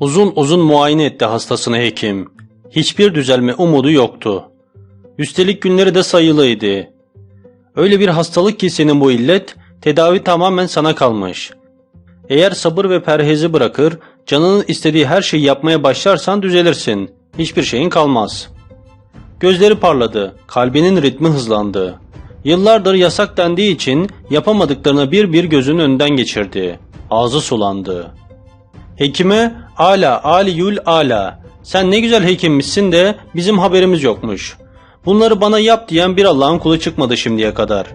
Uzun uzun muayene etti hastasını hekim. Hiçbir düzelme umudu yoktu. Üstelik günleri de sayılıydı. Öyle bir hastalık ki senin bu illet, tedavi tamamen sana kalmış. Eğer sabır ve perhezi bırakır, canının istediği her şeyi yapmaya başlarsan düzelirsin. Hiçbir şeyin kalmaz. Gözleri parladı, kalbinin ritmi hızlandı. Yıllardır yasak dendiği için yapamadıklarını bir bir gözünün önünden geçirdi. Ağzı sulandı. Hekime ala aliyül ala sen ne güzel hekimmişsin de bizim haberimiz yokmuş. Bunları bana yap diyen bir Allah'ın kulu çıkmadı şimdiye kadar.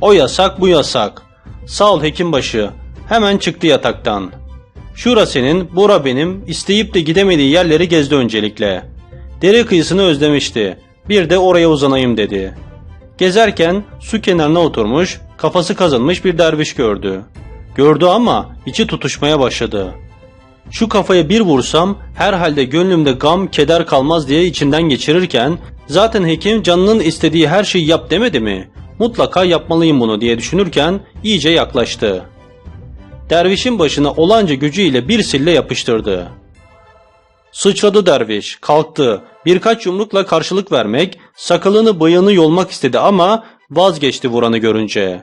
O yasak bu yasak. Sağ ol hekimbaşı. Hemen çıktı yataktan. Şura senin, bura benim, isteyip de gidemediği yerleri gezdi öncelikle. Dere kıyısını özlemişti. Bir de oraya uzanayım dedi. Gezerken su kenarına oturmuş, kafası kazınmış bir derviş gördü. Gördü ama içi tutuşmaya başladı. Şu kafaya bir vursam herhalde gönlümde gam, keder kalmaz diye içinden geçirirken zaten hekim canının istediği her şeyi yap demedi mi? Mutlaka yapmalıyım bunu diye düşünürken iyice yaklaştı. Dervişin başına olanca gücüyle bir sille yapıştırdı. Sıçradı derviş, kalktı. Birkaç yumrukla karşılık vermek, sakalını bıyığını yolmak istedi ama vazgeçti vuranı görünce.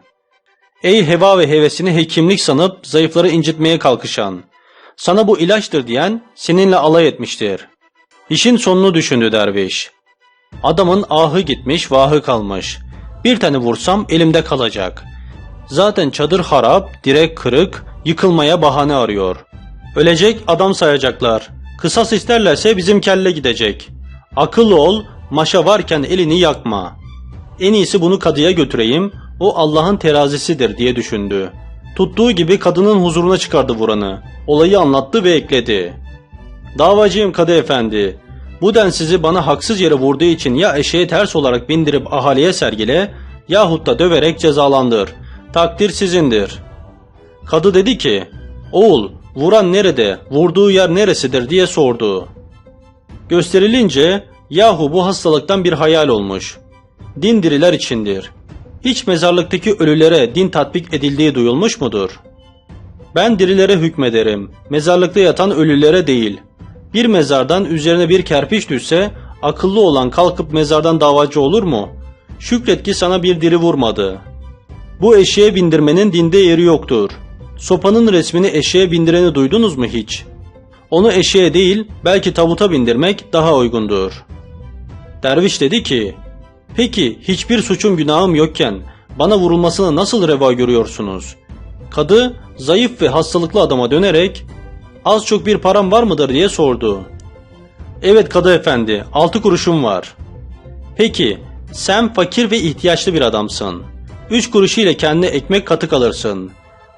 Ey heva ve hevesini hekimlik sanıp zayıfları incitmeye kalkışan. Sana bu ilaçtır diyen seninle alay etmiştir. İşin sonunu düşündü derviş. Adamın ahı gitmiş vahı kalmış. Bir tane vursam elimde kalacak. Zaten çadır harap, direk kırık, yıkılmaya bahane arıyor. Ölecek adam sayacaklar. Kısas isterlerse bizim kelle gidecek. Akıllı ol, maşa varken elini yakma. En iyisi bunu kadıya götüreyim, o Allah'ın terazisidir diye düşündü. Tuttuğu gibi kadının huzuruna çıkardı vuranı. Olayı anlattı ve ekledi. Davacıyım kadı efendi. Bu densizi bana haksız yere vurduğu için ya eşeğe ters olarak bindirip ahaliye sergile yahut da döverek cezalandır. Takdir sizindir. Kadı dedi ki, oğul vuran nerede, vurduğu yer neresidir diye sordu. Gösterilince yahu bu hastalıktan bir hayal olmuş. Din diriler içindir. Hiç mezarlıktaki ölülere din tatbik edildiği duyulmuş mudur? Ben dirilere hükmederim. Mezarlıkta yatan ölülere değil. Bir mezardan üzerine bir kerpiç düşse akıllı olan kalkıp mezardan davacı olur mu? Şükret ki sana bir diri vurmadı. Bu eşeğe bindirmenin dinde yeri yoktur. Sopanın resmini eşeğe bindireni duydunuz mu hiç? Onu eşeğe değil belki tabuta bindirmek daha uygundur. Derviş dedi ki, Peki hiçbir suçum günahım yokken bana vurulmasını nasıl reva görüyorsunuz? Kadı zayıf ve hastalıklı adama dönerek az çok bir param var mıdır diye sordu. Evet kadı efendi altı kuruşum var. Peki sen fakir ve ihtiyaçlı bir adamsın. Üç kuruşu ile kendine ekmek katık alırsın.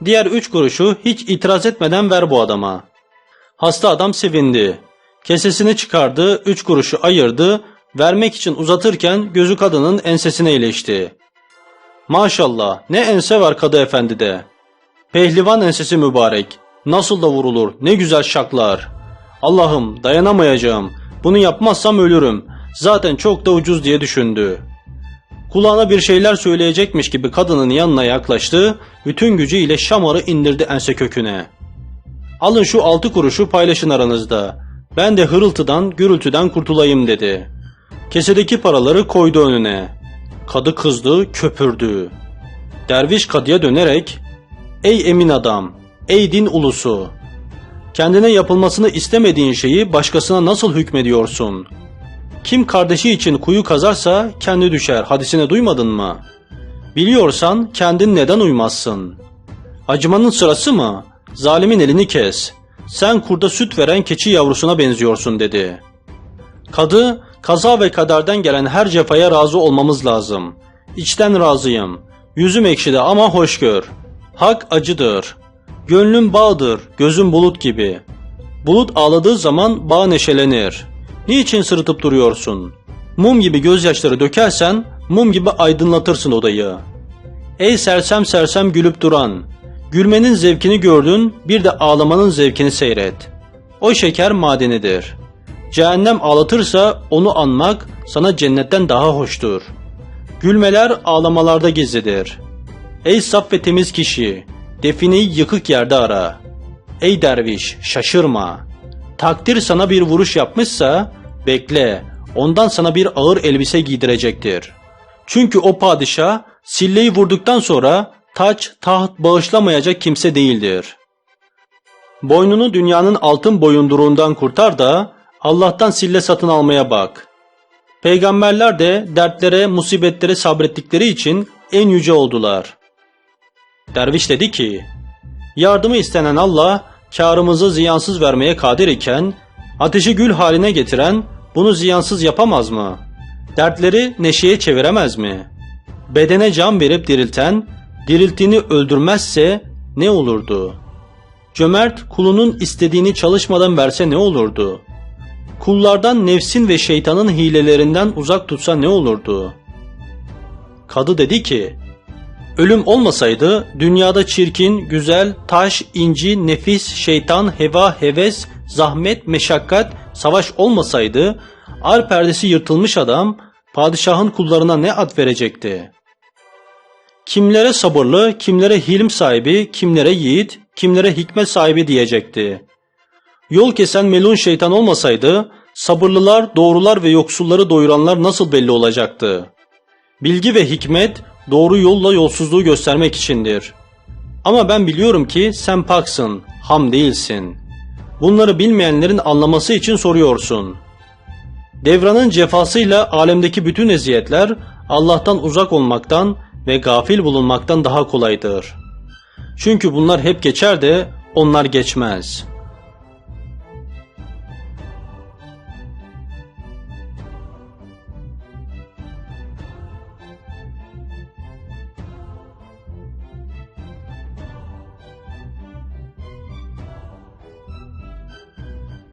Diğer üç kuruşu hiç itiraz etmeden ver bu adama. Hasta adam sevindi. Kesesini çıkardı, üç kuruşu ayırdı, vermek için uzatırken gözü kadının ensesine iyileşti. Maşallah ne ense var kadı efendide. Pehlivan ensesi mübarek. Nasıl da vurulur, ne güzel şaklar. Allah'ım dayanamayacağım. Bunu yapmazsam ölürüm. Zaten çok da ucuz diye düşündü. Kulağına bir şeyler söyleyecekmiş gibi kadının yanına yaklaştı, bütün gücüyle şamarı indirdi ense köküne. Alın şu altı kuruşu paylaşın aranızda. Ben de hırıltıdan, gürültüden kurtulayım dedi. Kesedeki paraları koydu önüne. Kadı kızdı, köpürdü. Derviş kadıya dönerek, Ey emin adam, ey din ulusu! Kendine yapılmasını istemediğin şeyi başkasına nasıl hükmediyorsun? Kim kardeşi için kuyu kazarsa kendi düşer hadisine duymadın mı? Biliyorsan kendin neden uymazsın? Acımanın sırası mı? Zalimin elini kes. Sen kurda süt veren keçi yavrusuna benziyorsun dedi. Kadı, kaza ve kaderden gelen her cefaya razı olmamız lazım. İçten razıyım. Yüzüm ekşidi ama hoş gör. Hak acıdır. Gönlüm bağdır, gözüm bulut gibi. Bulut ağladığı zaman bağ neşelenir. Niçin sırıtıp duruyorsun? Mum gibi gözyaşları dökersen, mum gibi aydınlatırsın odayı. Ey sersem sersem gülüp duran, gülmenin zevkini gördün, bir de ağlamanın zevkini seyret. O şeker madenidir. Cehennem ağlatırsa onu anmak sana cennetten daha hoştur. Gülmeler ağlamalarda gizlidir. Ey saf ve temiz kişi, defineyi yıkık yerde ara. Ey derviş şaşırma. Takdir sana bir vuruş yapmışsa bekle ondan sana bir ağır elbise giydirecektir. Çünkü o padişah silleyi vurduktan sonra taç taht bağışlamayacak kimse değildir. Boynunu dünyanın altın boyunduruğundan kurtar da Allah'tan sille satın almaya bak. Peygamberler de dertlere, musibetlere sabrettikleri için en yüce oldular. Derviş dedi ki, Yardımı istenen Allah, karımızı ziyansız vermeye kadir iken, ateşi gül haline getiren bunu ziyansız yapamaz mı? Dertleri neşeye çeviremez mi? Bedene can verip dirilten, dirilttiğini öldürmezse ne olurdu? Cömert kulunun istediğini çalışmadan verse ne olurdu? Kullardan nefsin ve şeytanın hilelerinden uzak tutsa ne olurdu? Kadı dedi ki, Ölüm olmasaydı dünyada çirkin, güzel, taş, inci, nefis, şeytan, heva, heves, zahmet, meşakkat, savaş olmasaydı ar perdesi yırtılmış adam padişahın kullarına ne ad verecekti? Kimlere sabırlı, kimlere hilm sahibi, kimlere yiğit, kimlere hikmet sahibi diyecekti. Yol kesen melun şeytan olmasaydı sabırlılar, doğrular ve yoksulları doyuranlar nasıl belli olacaktı? Bilgi ve hikmet doğru yolla yolsuzluğu göstermek içindir. Ama ben biliyorum ki sen paksın, ham değilsin. Bunları bilmeyenlerin anlaması için soruyorsun. Devranın cefasıyla alemdeki bütün eziyetler Allah'tan uzak olmaktan ve gafil bulunmaktan daha kolaydır. Çünkü bunlar hep geçer de onlar geçmez.''